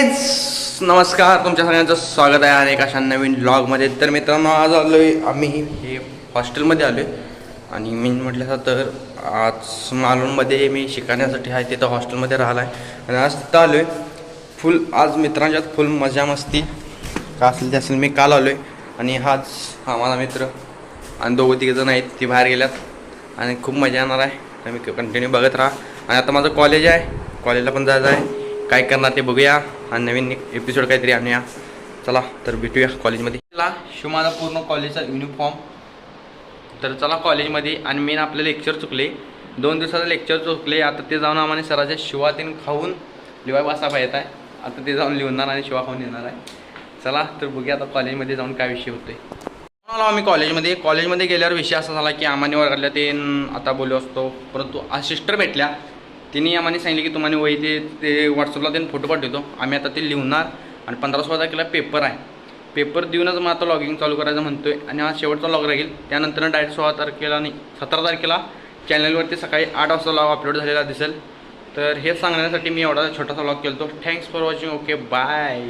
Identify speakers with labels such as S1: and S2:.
S1: Guys नमस्कार तुमच्या सगळ्यांचं स्वागत आहे आणि अशा नवीन ब्लॉगमध्ये तर मित्रांनो आज आलो आहे आम्ही हे हॉस्टेलमध्ये आलो आहे आणि मी म्हटलं असं तर आज मालवणमध्ये मी शिकण्यासाठी आहे तिथं हॉस्टेलमध्ये राहिला आहे आणि आज तिथं आलो आहे फुल आज मित्रांच्यात फुल मजा मस्ती. का असेल ते असेल मी काल आलो आहे आणि हाच हा माझा मित्र. आणि दोघं तिघजण आहेत ती बाहेर गेल्यात. आणि खूप मजा येणार आहे. तर मी कंटिन्यू बघत राहा. आणि आता माझं कॉलेज आहे. कॉलेजला पण जायचं आहे. काय करणार ते बघूया. आणि नवीन एपिसोड काहीतरी आणूया. चला तर भेटूया कॉलेजमध्ये चला शिव माझा पूर्ण कॉलेजचा युनिफॉर्म तर चला कॉलेजमध्ये आणि मेन आपले लेक्चर चुकले. दोन दिवसाचं लेक्चर चुकले. आता ते जाऊन आम्हाला सराच्या शिवातीन खाऊन लिवाय बसा येत आहे. आता ते जाऊन लिहून आणि शिवा खाऊन येणार आहे. चला तर बघूया आता कॉलेजमध्ये जाऊन काय विषय होतोय. आलो आम्ही कॉलेजमध्ये कॉलेजमध्ये गेल्यावर विषय असा झाला की आम्हाने वर्गातल्या ते आता बोलू असतो. परंतु आज सिस्टर भेटल्या. तिने आम्हाला सांगितले की तुम्हाला वही ते ते व्हॉट्सअपला त्यांनी फोटो पाठवतो. आम्ही आता ते लिहणार आणि पंधरा सोळा तारखेला पेपर आहे. पेपर देऊनच मग आता लॉगिंग चालू करायचं म्हणतोय आणि हा शेवटचा लॉग राहील. त्यानंतर डायरेक्ट सोळा तारखेला नाही सतरा तारखेला चॅनलवरती सकाळी आठ वाजता लॉग अपलोड झालेला दिसेल. तर हे सांगण्यासाठी मी एवढा छोटासा लॉग केला thanks for watching okay bye